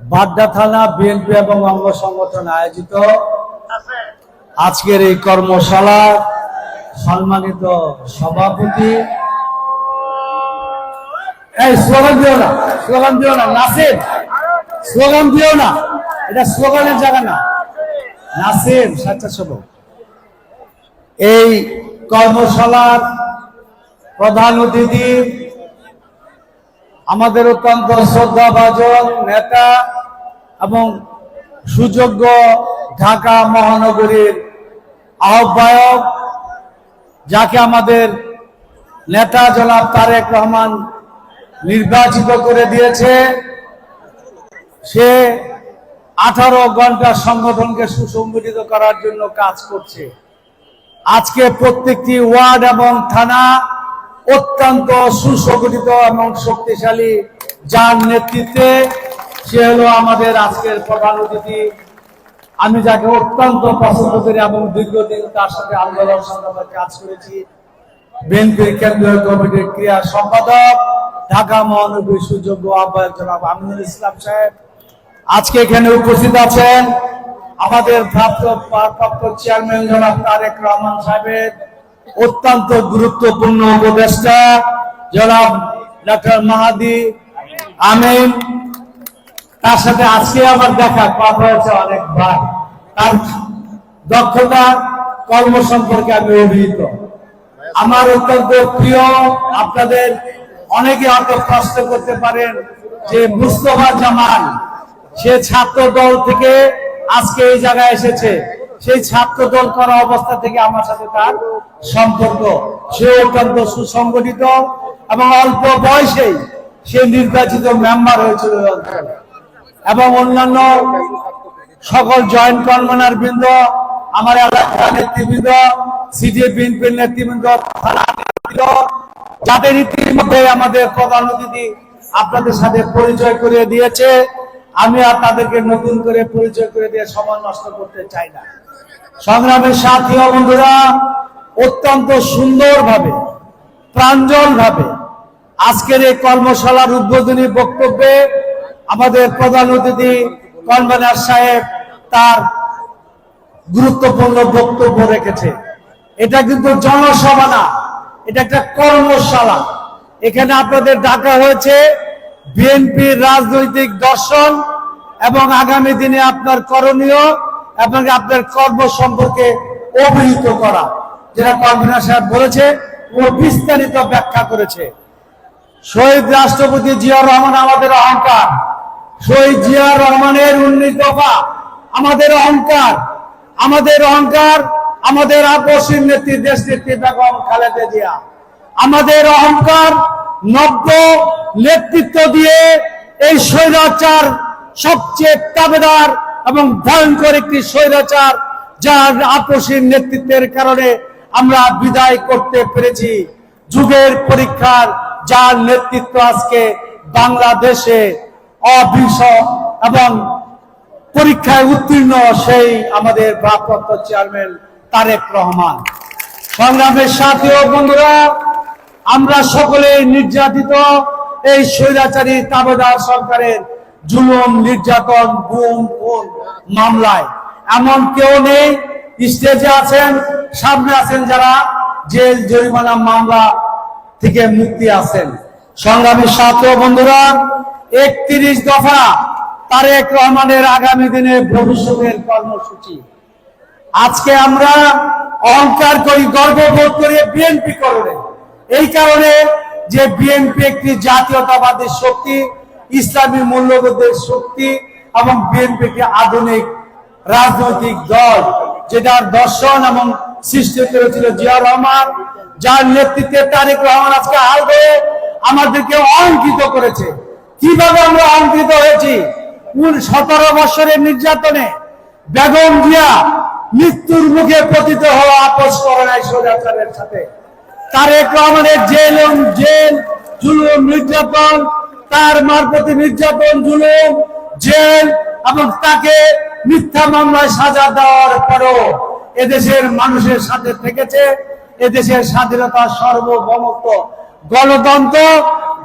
বাড্ডা থানা, বিএনপি এবং অঙ্গ সংগঠন আয়োজিত আজকের এই কর্মশালা সম্মানিত সভাপতি। এই স্লোগান দিও না, স্লোগান দিও না, নাসির। স্লোগান দিও না, এটা স্লোগানের জায়গা না। নাসির, স্বেচ্ছাসেবক। এই কর্মশালার প্রধান অতিথি আমাদের অত্যন্ত শ্রদ্ধাভাজন নেতা এবং সুযোগ্য ঢাকা মহানগরীর আহ্বায়ক, যাকে আমাদের নেতা জনাব তারেক রহমান নির্বাচিত করে দিয়েছে, সে আঠারো ঘণ্টা সংগঠনকে সুসংগঠিত করার জন্য কাজ করছে। আজকে প্রত্যেকটি ওয়ার্ড এবং থানা অত্যন্ত সুসংগঠিত এবং শক্তিশালী। যার নেতৃত্বে সে হলো আমাদের আজকের প্রধান অতিথি। আমি যাকে অত্যন্ত পছন্দ করি এবং দীর্ঘদিন তার সাথে আন্দোলন সংগ্রামে কাজ করেছি। বিএনপির কেন্দ্রীয় কমিটির ক্রিয়া সম্পাদক, ঢাকা মহানগরী সুযোগ্য আহ্বায়ক জনাব আমিনুল ইসলাম সাহেব। আজকে এখানে উপস্থিত আছেন আমাদের প্রাপ্ত চেয়ারম্যান জনাব তারেক রহমান সাহেবের অত্যন্ত গুরুত্বপূর্ণ উপদেষ্টা, জনাব ডক্টর মাহাদি আমিন। তার সাথে আজকে আমার দেখা, কথা হয়েছে অনেকবার। তার দক্ষতা, কর্ম সম্পর্কে আমি অভিহিত। আমার অত্যন্ত প্রিয়, আপনাদের অনেকে হয়তো প্রশ্ন করতে পারেন যে মুস্তফা জামান সে ছাত্র দল থেকে আজকে এই জায়গায় এসেছে। সেই ছাত্র দল করা অবস্থা থেকে আমার সাথে তার সম্পর্ক। সে অত্যন্ত সুসংগঠিত এবং অল্প বয়সেই সে নির্বাচিত মেম্বার হয়েছিল এবং অন্যান্য সকল জয়েন্ট কনভেনার বৃন্দ, আমার এলাকার নেতৃবৃন্দ সিডিএ বিএনপির নেতৃবৃন্দ যাদের ইতিমধ্যে আমাদের প্রধান অতিথি আপনাদের সাথে পরিচয় করিয়ে দিয়েছে। আমি আর তাদেরকে নতুন করে পরিচয় করে দিয়ে সময় নষ্ট করতে চাই না। সংগ্রামের সাথী বন্ধুরা, অত্যন্ত সুন্দরভাবে প্রাঞ্জল ভাবে আজকের এই কর্মশালার উদ্বোধনী বক্তব্যে আমাদের প্রধান অতিথি কনভেনার সাহেব তার গুরুত্বপূর্ণ বক্তব্য রেখেছে। এটা কিন্তু জনসভা না, এটা একটা কর্মশালা। এখানে আপনাদের ডাকা হয়েছে বিএনপির রাজনৈতিক দর্শন এবং আগামী দিনে আপনার করণীয় এবং আপনার কর্ম সম্পর্কে অভিহিত করা। যেটা কনভেনার সাহেব বলেছে, ও বিস্তারিত ব্যাখ্যা করেছে। শহীদ রাষ্ট্রপতি জিয়াউর রহমান আমাদের অহংকার। শহীদ জিয়া রহমানের উন্নীত দফা আমাদের অহংকার। আমাদের অহংকার, আমাদের আপসীর নেত্রী দেশ নেত্রী বেগম খালেদা জিয়া। আমাদের অহংকার নব্য নেতৃত্ব দিয়ে এই স্বৈরাচার সবচেয়ে তাবেদার এবং ভয়ঙ্কর একটি স্বৈরাচার, যার আপসীর নেতৃত্বের কারণে আমরা বিদায় করতে পেরেছি। যুগের পরীক্ষার যার নেতৃত্ব আজকে বাংলাদেশে অবিংশ এবং পরীক্ষায় উত্তীর্ণ সেই আমাদের ভারপ্রাপ্ত চেয়ারম্যান তারেক রহমান। সংগ্রামের সাথী বন্ধুরা আমরা সকলে নির্যাতিত এই স্বৈরাচারী তাবেদার সরকারের জুলুম, নির্যাতন, গুম খুন মামলায়। এমন কেউ নেই, স্টেজে আছেন, সামনে আছেন যারা জেল, জরিমানা মামলা থেকে মুক্তি আছেন। সংগ্রামী ছাত্র বন্ধুরা, একত্রিশ দফা তারেক রহমানের আগামী দিনে ভবিষ্যতের কর্মসূচি। আজকে আমরা অহংকার করি, গর্ববোধ করি বিএনপি করণে এই কারণে যে বিএনপি একটি জাতীয়তাবাদী শক্তি, ইসলামী মূল্যবোধের শক্তি এবং বিএনপি একটি আধুনিক রাজনৈতিক দল, যেটার দর্শন এবং সৃষ্টি করেছিল জিয়া রহমান, যার নেতৃত্বে তারেক রহমান আজকে হাল হয়ে আমাদেরকে অঙ্কিত করেছে। কীভাবে আমরা অঙ্কিত হয়েছি? সতেরো বছরের নির্যাতনে বেগম জিয়া মৃত্যুর মুখে পতিত হওয়া আপোষ করে সাথে। তারেক রহমানের জেল জেল, জুলুম, নির্যাতন, তার মারপতি নির্যাতন, জুলুম, জেল এবং তাকে মিথ্যা মামলায় সাজা দেওয়ার পরও এদেশের মানুষের সাথে থেকেছে, এদেশের স্বাধীনতা সার্বভৌমত্ব, গণতন্ত্র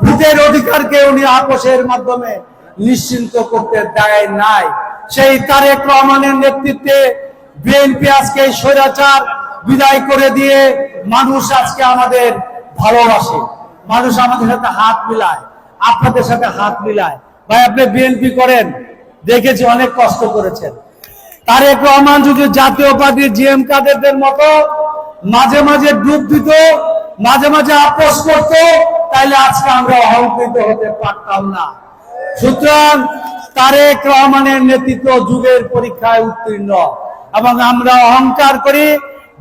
ভোটের অধিকারকে উনি আপোষের মাধ্যমে নিশ্চিন্ত করতে দেয় নাই। সেই তারেক রহমানের নেতৃত্বে বিএনপি আজকে স্বৈরাচার বিদায় করে দিয়ে মানুষ আজকে আমাদের ভালোবাসে। মানুষ আমাদের সাথে হাত মিলায়, আপনাদের সাথে হাত মিলায়। ভাই, আপনি বিএনপি করেন, দেখেছি অনেক কষ্ট করেছেন। তারেক রহমান যদি জাতীয় পার্টির জিএম কাদেরদের মতো মাঝে মাঝে ডুব দিত, মাঝে মাঝে আপোষ করত তাহলে আজকে আমরা অহংকৃত হতে পারতাম না। সুতরাং তারেক রহমানের নেতৃত্ব যুগের পরীক্ষায় উত্তীর্ণ এবং আমরা অহংকার করি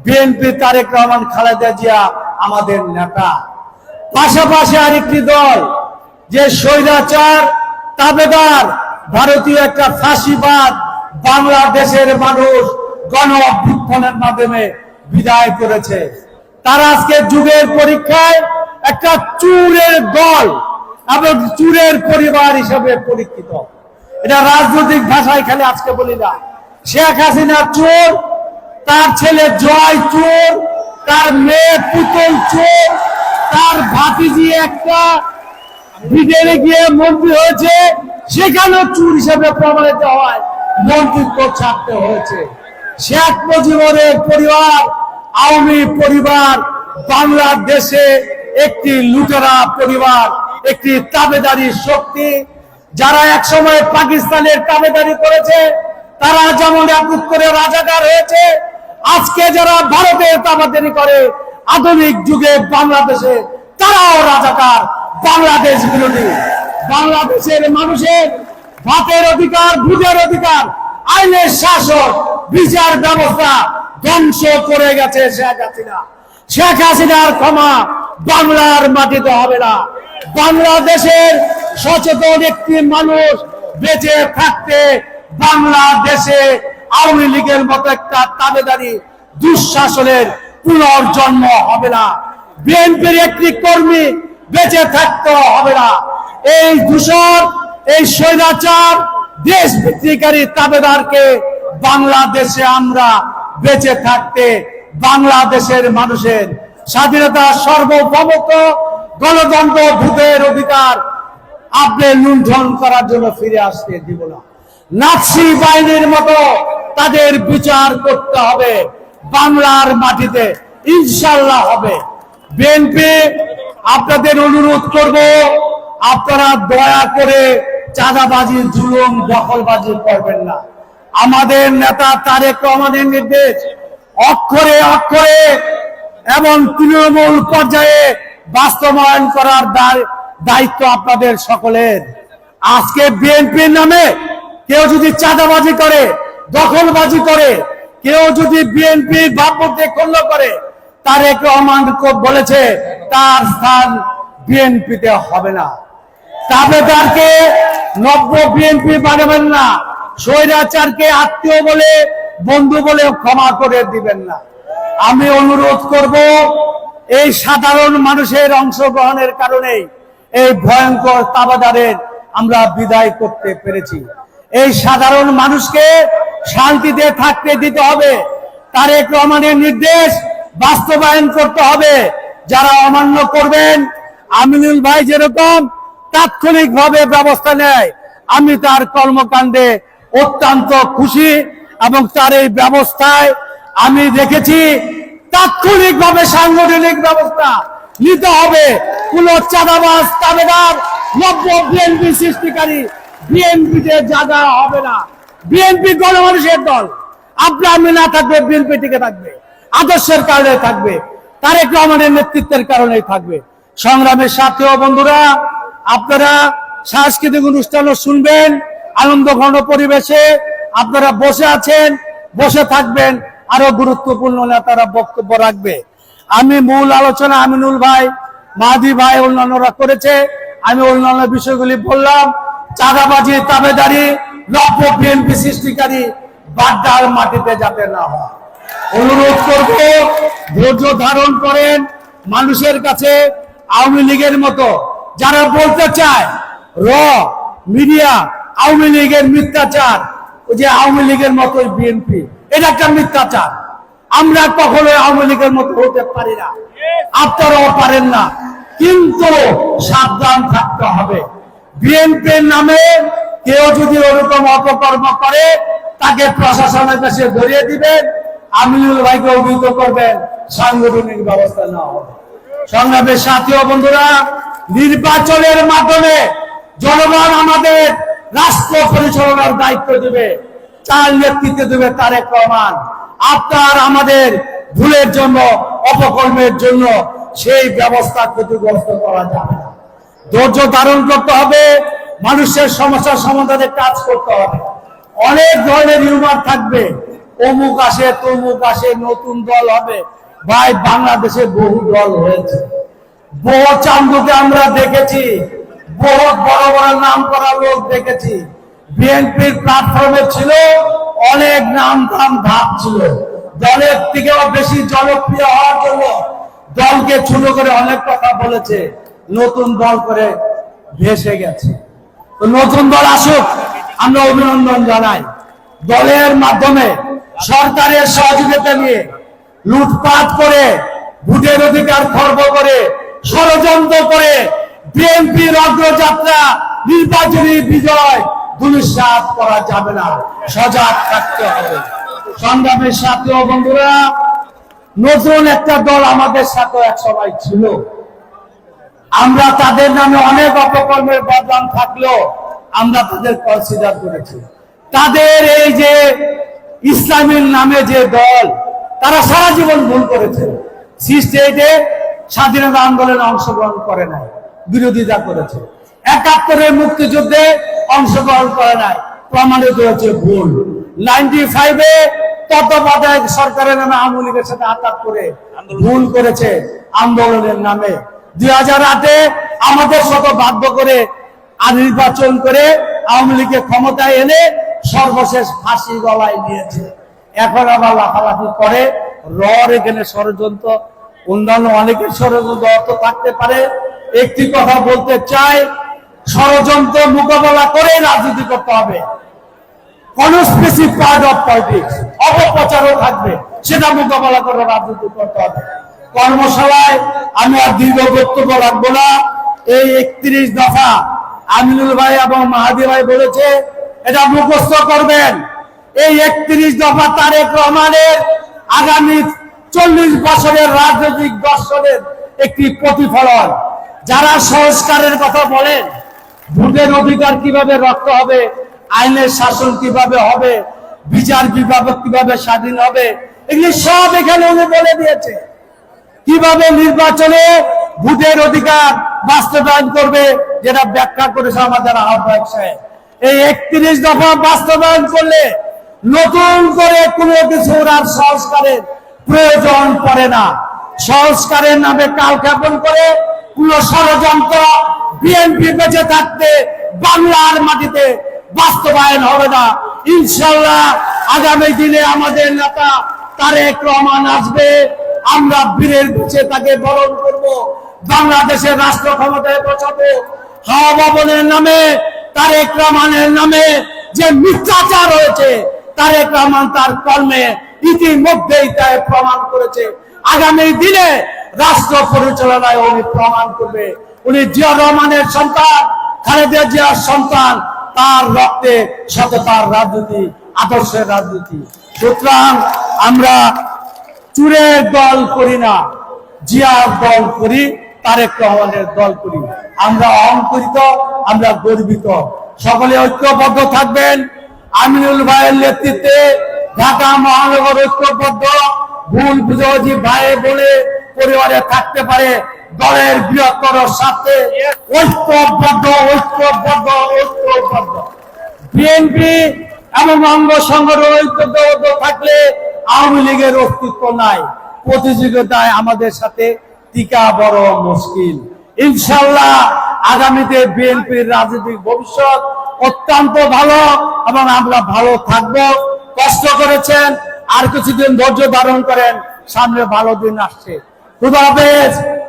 বিএনপি তারেক রহমান, খালেদা জিয়া আমাদের নেতা। পাশাপাশি আরেকটি দল, যে স্বৈরাচার তাবেদার, ভারতীয় একটা ফাঁসিবাদ, বাংলাদেশের মানুষ গণ অভ্যুত্থানের মাধ্যমে বিদায় করেছে। তারা আজকে যুগের পরীক্ষায় একটা চুরের দল এবং চুরের পরিবার হিসেবে পরীক্ষিত। এটা রাজনৈতিক ভাষায় খালি আজকে বলি না। শেখ হাসিনা চোর তার ছেলে জয় চোর, তার মেয়ে পুতুল চোর, তার ভাতিজি একটা ব্রিটেনে গিয়ে মন্ত্রী হয়েছে সেখানেও চুর হিসেবে প্রমাণিত হয়, মন্ত্রিত্ব ছাড়তে হয়েছে। শেখ মুজিবুরের পরিবার, আওয়ামী পরিবার, বাংলাদেশে একটি লুটেরা পরিবার, একটি তাবেদারি শক্তি। যারা একসময় পাকিস্তানের তাবেদারি করেছে, তারা যেমন এক করে রাজাকার হয়েছে আজকে যারা ভারতে তাবেদারি করে, আধুনিক যুগে বাংলাদেশে, তারাও রাজাকার, বাংলাদেশ বিরোধী। বাংলাদেশের মানুষের ভাতের অধিকার ভোটের অধিকার, আইনের শাসক, বিচার ব্যবস্থা ধ্বংস করে গেছে শেখ হাসিনা। শেখ হাসিনার ক্ষমা বাংলার মাটিতে হবে না। বাংলাদেশের সচেতন একটি মানুষ বেঁচে থাকতে বাংলাদেশে আওয়ামী লীগের মতো একটা তাবেদারি দুঃশাসনের পুনর্জন্ম হবে না। বিএনপির একটি কর্মী বেঁচে থাকতে হবে না। এই দূষণ এই স্বৈরাচার দেশ বিক্রিকারী তাবেদারকে বাংলাদেশে আমরা বেঁচে থাকতে, বাংলাদেশের মানুষের স্বাধীনতা সার্বভৌমত্ব, গণতন্ত্র ভূতের অধিকার আপনি লুণ্ঠন করার জন্য ফিরে আসতে দিব না। নাৎসি বাহিনীর মতো তাদের বিচার করতে হবে। বাংলার মাটিতে ইনশাল্লাহ হবে। বিএনপি আপনাদের অনুরোধ করব, আপনারা দয়া করে চাঁদাবাজি, জুলুম, দখলবাজি করবেন না। আমাদের নেতা তারেক রহমানের নির্দেশ, অক্ষরে অক্ষরে এবং তৃণমূল পর্যায়ে বাস্তবায়ন করার দায়- দায়িত্ব আপনাদের সকলের। আজকে বিএনপির নামে কেউ যদি চাঁদাবাজি করে দখলবাজি করে, কেউ যদি বিএনপি ভাবমূর্তি খণ্ড করে, তারেক রহমান বলেছে, তার স্থান বিএনপিতে হবে না। তাবেদারকে নব্য বিএনপি বানাবেন না, স্বৈরাচারকে আত্মীয় বলে, বন্ধু বলে ক্ষমা করে দিবেন না। আমি অনুরোধ করব, এই সাধারণ মানুষের অংশগ্রহণের কারণেই এই ভয়ঙ্কর তাবাদারের আমরা বিদায় করতে পেরেছি। এই সাধারণ মানুষকে শান্তিতে থাকতে দিতে হবে। তারেক রহমানের নির্দেশ বাস্তবায়ন করতে হবে। যারা অমান্য করবেন, আমিনুল ভাই যেরকম তাৎক্ষণিকভাবে ব্যবস্থা নেয়, আমি তার কর্মকাণ্ডে অত্যন্ত খুশি এবং তার এই ব্যবস্থায় আমি দেখেছি তাৎক্ষণিকভাবে সাংগঠনিক ব্যবস্থা নিতে হবে। কোন চাঁদাবাজ, তাবেদার নব্য বিএনপি সৃষ্টিকারী, বিএনপিতে জায়গা হবে না। বিএনপি গণমানুষের দল। আপনি আমি না থাকবে, বিএনপি টিকে থাকবে। আদর্শের কারণে থাকবে। তারেক রহমানের নেতৃত্বের কারণেই থাকবে। সংগ্রামের সাথে বন্ধুরা, আপনারা সাংস্কৃতিক অনুষ্ঠানও শুনবেন, আনন্দ ঘন পরিবেশে আপনারা বসে আছেন, বসে থাকবেন, আরও গুরুত্বপূর্ণ নেতারা বক্তব্য রাখবে। আমি মূল আলোচনা আমিনুল ভাই, মাহাদি ভাই, অন্যান্যরা করেছে। আমি অন্যান্য বিষয়গুলি বললাম। চাঁদাবাজি, তাবেদারি নব্য বিএনপি বাড্ডার মাটিতে যাতে না হয়। অনুরোধ করব, ধৈর্য ধারণ করেন মানুষের কাছে আওয়ামী লীগের মতো। যারা বলতে চায়, র, মিডিয়া, আওয়ামী লীগের মিথ্যাচার, ওই যে আওয়ামী লীগের মতোই বিএনপি, এটা একটা মিথ্যাচার। আমরা কখনোই আওয়ামী লীগের মতো হতে পারি না। আপনারাও পারেন না। কিন্তু সাবধান থাকতে হবে। বিএনপির নামে কেউ যদি ওরকম অপকর্ম করে, তাকে প্রশাসনের কাছে ধরিয়ে দিবেন, আমিনুল ভাইকে অভিহিত করবেন, সাংগঠনিক ব্যবস্থা নেওয়া হবে। সংগ্রামের সাথী ও বন্ধুরা, নির্বাচনের মাধ্যমে জনগণ আমাদের রাষ্ট্র পরিচালনার দায়িত্ব দেবে তার নেতৃত্বে দেবে তারেক রহমান। আপনার আমাদের ভুলের জন্য, অপকর্মের জন্য সেই ব্যবস্থা ক্ষতিগ্রস্ত করা যাবে না। ধৈর্য ধারণ করতে হবে মানুষের সমস্যার সমাধানে কাজ করতে হবে। অনেক ধরনের হিউমার থাকবে। অমুক আসে, তমুক আসে, নতুন দল হবে। ভাই, বাংলাদেশে বহু দল হয়েছে। বহু চান্দুকে আমরা দেখেছি। বহু বড় বড় নাম করা লোক দেখেছি। বিএনপির প্ল্যাটফর্মে ছিল, অনেক নাম ধাম ধাপ ছিল। দলের থেকেও বেশি জনপ্রিয় হওয়ার জন্য দলকে ছোট করে অনেক কথা বলেছে। নতুন দল করে ভেসে গেছে। নতুন দল আসুক, আমরা অভিনন্দন জানাই। দলের মাধ্যমে সরকারের সহযোগিতা নিয়ে লুটপাট করে, ভোটের অধিকার খর্ব করে, ষড়যন্ত্র করে বিএনপির অগ্রযাত্রা, নির্বাচনী বিজয় দুলিশাত করা যাবে না। সজাগ থাকতে হবে। সংগ্রামের সাথেও বন্ধুরা, নতুন একটা দল আমাদের সাথে এক সময় ছিল। আমরা তাদের নামে অনেক অপকর্মের বদনাম থাকলেও আমরা তাদের কনসিডার করেছি। তাদের এই যে ইসলামের নামে যে দল তারা সারা জীবন ভুল করেছে। স্বাধীনতা আন্দোলনে অংশগ্রহণ করে নাই বিরোধিতা করেছে। একাত্তরের মুক্তিযুদ্ধে অংশগ্রহণ করে নাই প্রমাণিত হয়েছে ভুল। নাইনটি ফাইভে তত্ত্বাবধায়ক সরকারের নামে আওয়ামী লীগের সাথে আঘাত করে ভুল করেছে আন্দোলনের নামে। দুই হাজার আটে আমাদের শত বাধ্য করে আর নির্বাচন করে আওয়ামী ক্ষমতায় এনে সর্বশেষ ফাঁসি গলায় এখন আবার লাফালাফি করে রর এখানে ষড়যন্ত্র, অন্যান্য অনেকের ষড়যন্ত্র অর্থ থাকতে পারে। একটি কথা বলতে চাই, ষড়যন্ত্র মোকাবেলা করে রাজনীতি করতে হবে। কনস্পেসিভ পার্ট অফ পলিটিক্স অপপ্রচারও থাকবে, সেটা মোকাবেলা করে রাজনীতি করতে হবে। কর্মশালায় আমি আর দীর্ঘ বক্তব্য রাখব না। এই একত্রিশ দফা আমিনুল ভাই এবং মাহাদি ভাই বলেছে, এটা মুখস্থ করবেন। এই একত্রিশ দফা তারেক রহমানের আগামী চল্লিশ বছরের রাজনৈতিক দর্শনের একটি প্রতিফলন। যারা সংস্কারের কথা বলেন, ভোটের অধিকার কীভাবে রক্ত হবে, আইনের শাসন কীভাবে হবে, বিচার বিভাগ কীভাবে স্বাধীন হবে, এগুলি সব এখানে উনি বলে দিয়েছে। কীভাবে নির্বাচনে ভোটের অধিকার বাস্তবায়ন করবে, যেটা ব্যাখ্যা করেছে আমাদের আহ্বায়ক সাহেব। এই একত্রিশ দফা বাস্তবায়ন করলে নতুন করে কোনো কিছুর আর সংস্কারের প্রয়োজন পড়ে না। সংস্কারের নামে কাল জ্ঞাপন করে কোন ষড়যন্ত্র বিএনপি বেঁচে থাকতে বাংলার মাটিতে বাস্তবায়ন হবে না। ইনশাল্লাহ আগামী দিনে আমাদের নেতা তারেক রহমান আসবে। আমরা বীরের পিছিয়ে তাকে বরণ করব। বাংলাদেশের রাষ্ট্র ক্ষমতায় পৌঁছাবো। হাওয়া ভবনের নামে, তারেক রহমানের নামে যে মিথ্যাচার হয়েছে, তারেক রহমান তার কর্মে ইতিমধ্যেই তাই প্রমাণ করেছে। আগামী দিনে রাষ্ট্র পরিচালনায় উনি প্রমাণ করবে। উনি জিয়া রহমানের সন্তান, খালেদা জিয়ার সন্তান, তার রক্তে সততার রাজনীতি, আদর্শের রাজনীতি। সুতরাং আমরা চুরের দল করি না, জিয়ার দল করি, তারেক রহমানের দল করি। আমরা অহংকৃত আমরা গর্বিত। সকলে ঐক্যবদ্ধ থাকবেন। আমিনুল ভাইয়ের নেতৃত্বে ঢাকা মহানগর ঐক্যবদ্ধ। ভুল বুঝাবুঝি ভাই বলে পরিবারে থাকতে পারে। দলের বৃহত্তর স্বার্থে ঐক্যবদ্ধ ঐক্যবদ্ধ ঐক্যবদ্ধ। বিএনপি এবং অঙ্গ সংগঠন ঐক্যবদ্ধ থাকলে আওয়ামী লীগের অস্তিত্ব নাই। প্রতিযোগিতায় আমাদের সাথে টিকা বড় মুশকিল। ইনশাল্লাহ আগামীতে বিএনপির রাজনৈতিক ভবিষ্যৎ অত্যন্ত ভালো এবং আমরা ভালো থাকব। কষ্ট করেছেন, আর কিছুদিন ধৈর্য ধারণ করেন, সামনে ভালো দিন আসছে।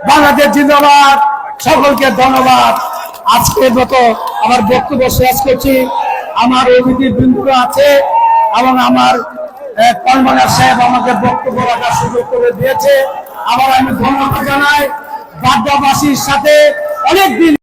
বাংলাদেশ জিন্দাবাদ। সকলকে ধন্যবাদ। আজকের মতো আমার বক্তব্য শেষ করছি। আমার অতিথি বিন্দুরা আছে এবং আমার কর্মনাথ সাহেব আমাকে বক্তব্য রাখার সুযোগ করে দিয়েছে। আমি ধন্যবাদ জানাই। বাড্ডাবাসীর সাথে অনেক দিন